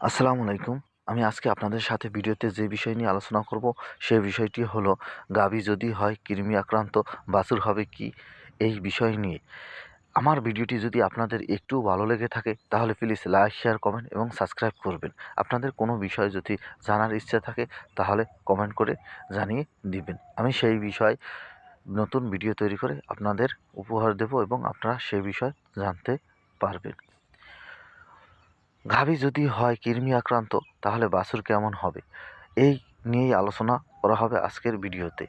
আসসালামু আলাইকুম। আমি আজকে আপনাদের সাথে ভিডিওতে যে বিষয় নিয়ে আলোচনা করব সেই বিষয়টি হলো, গাভী যদি হয় কৃমি আক্রান্ত, বাছুর হবে কি? এই বিষয় নিয়ে। আমার ভিডিওটি যদি আপনাদের একটু ভালো লেগে থাকে, তাহলে প্লিজ লাইক শেয়ার কমেন্ট এবং সাবস্ক্রাইব করবেন। আপনাদের কোনো বিষয় যদি জানার ইচ্ছা থাকে, তাহলে কমেন্ট করে জানিয়ে দিবেন। আমি সেই বিষয় নতুন ভিডিও তৈরি করে আপনাদের উপহার দেব এবং আপনারা সেই বিষয় জানতে পারবেন। গাভী যদি হয় কৃমি আক্রান্ত, তাহলে বাছুর কেমন হবে? এই নিয়েই আলোচনা করা হবে আজকের ভিডিওতে।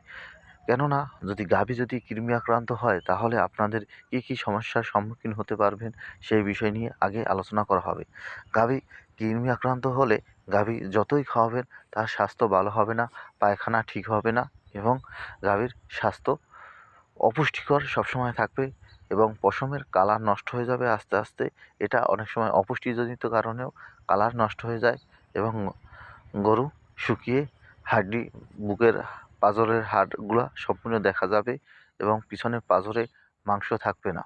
কেননা, যদি গাভী যদি কৃমি আক্রান্ত হয়, তাহলে আপনাদের কী কী সমস্যার সম্মুখীন হতে পারবেন সেই বিষয় নিয়ে আগে আলোচনা করা হবে। গাভী কৃমি আক্রান্ত হলে গাভী যতই খাওয়াবেন, তার স্বাস্থ্য ভালো হবে না, পায়খানা ঠিক হবে না এবং গাভীর স্বাস্থ্য অপুষ্টিকর সবসময় থাকবে এবং পশমের কালার নষ্ট হয়ে যাবে আস্তে আস্তে। এটা অনেক সময় অপুষ্টিজনিত কারণেও কালার নষ্ট হয়ে যায় এবং গরু শুকিয়ে হাড্ডি বুকের পাঁজরের হাড়গুলা সম্পূর্ণ দেখা যাবে এবং পিছনের পাঁজরে মাংস থাকবে না।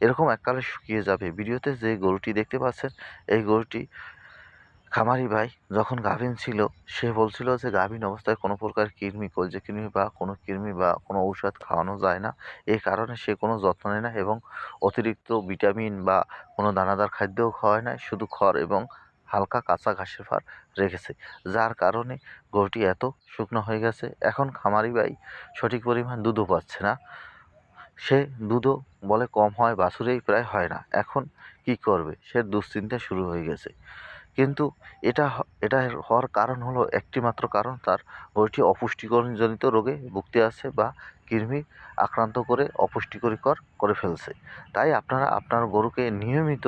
এরকম এককালে শুকিয়ে যাবে। ভিডিওতে যে গরুটি দেখতে পাচ্ছেন, এই গরুটি খামারি ভাই, যখন গাভিন ছিল, সে বলছিল যে, গাভিন অবস্থায় কোনো প্রকার কৃমি কলজে কৃমি বা কোনো কৃমি বা কোনো ঔষধ খাওয়ানো যায় না। এই কারণে সে কোনো যত্ন নেয় না এবং অতিরিক্ত ভিটামিন বা কোনো দানাদার খাদ্যও খাওয়ায় না, শুধু খড় এবং হালকা কাঁচা ঘাসের ফার রেখেছে। যার কারণে গরুটি এত শুকনো হয়ে গেছে। এখন খামারি ভাই সঠিক পরিমাণ দুধও পাচ্ছে না। সে দুধও বলে কম হয়, বাছুরেই প্রায় হয় না। এখন কি করবে? সে দুশ্চিন্তা শুরু হয়ে গেছে। কিন্তু এটা এটা হওয়ার কারণ হলো একটি মাত্র কারণ, তার গরুটি অপুষ্টিকরণজনিত রোগে ভুগতে আছে বা কৃমি আক্রান্ত করে অপুষ্টিকর করে ফেলছে। তাই আপনারা আপনার গরুকে নিয়মিত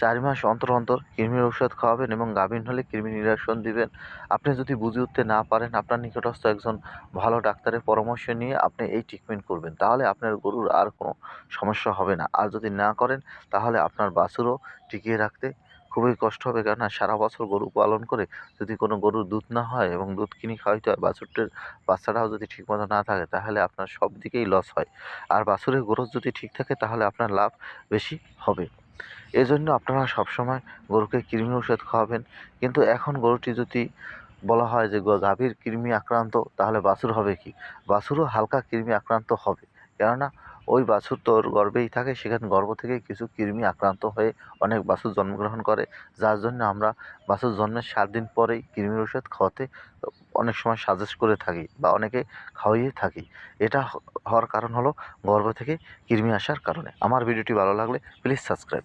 চার মাস অন্তর অন্তর কৃমির ঔষধ খাওয়াবেন এবং গাভীন হলে কৃমি নিরসন দিবেন। আপনি যদি বুঝে উঠতে না পারেন, আপনার নিকটস্থ একজন ভালো ডাক্তারের পরামর্শ নিয়ে আপনি এই ট্রিটমেন্ট করবেন। তাহলে আপনার গরুর আর কোনো সমস্যা হবে না। আর যদি না করেন, তাহলে আপনার বাছুরও টিকিয়ে রাখতে খুবই কষ্ট হবে। কেননা সারা বছর গরু পালন করে যদি কোনো গরুর দুধ না হয় এবং দুধ কিনে খাওয়াইতে হয় বাছুরটির বাচ্চাটাও যদি ঠিকমতো না থাকে, তাহলে আপনার সব দিকেই লস হয়। আর বাছুরের গ্রোথ যদি ঠিক থাকে, তাহলে আপনার লাভ বেশি হবে। এজন্য আপনারা সবসময় গরুকে কৃমি ওষুধ খাওয়াবেন। কিন্তু এখন গরুটি যদি বলা হয় যে গাভীর কৃমি আক্রান্ত, তাহলে বাছুর হবে কি? বাছুরও হালকা কৃমি আক্রান্ত হবে। কেননা ওই বাছুর তোর গর্ভেই থাকে, সেখানে গর্ভ থেকে কিছু কৃমি আক্রান্ত হয়ে অনেক বাছুর জন্মগ্রহণ করে। যার জন্য আমরা বাছুর জন্মের সাত দিন পরেই কৃমির ওষুধ খাওয়াতে অনেক সময় সাজেস্ট করে থাকি বা অনেকে খাওয়াইয়ে থাকি। এটা হওয়ার কারণ হলো গর্ভ থেকে কৃমি আসার কারণে। আমার ভিডিওটি ভালো লাগলে প্লিজ সাবস্ক্রাইব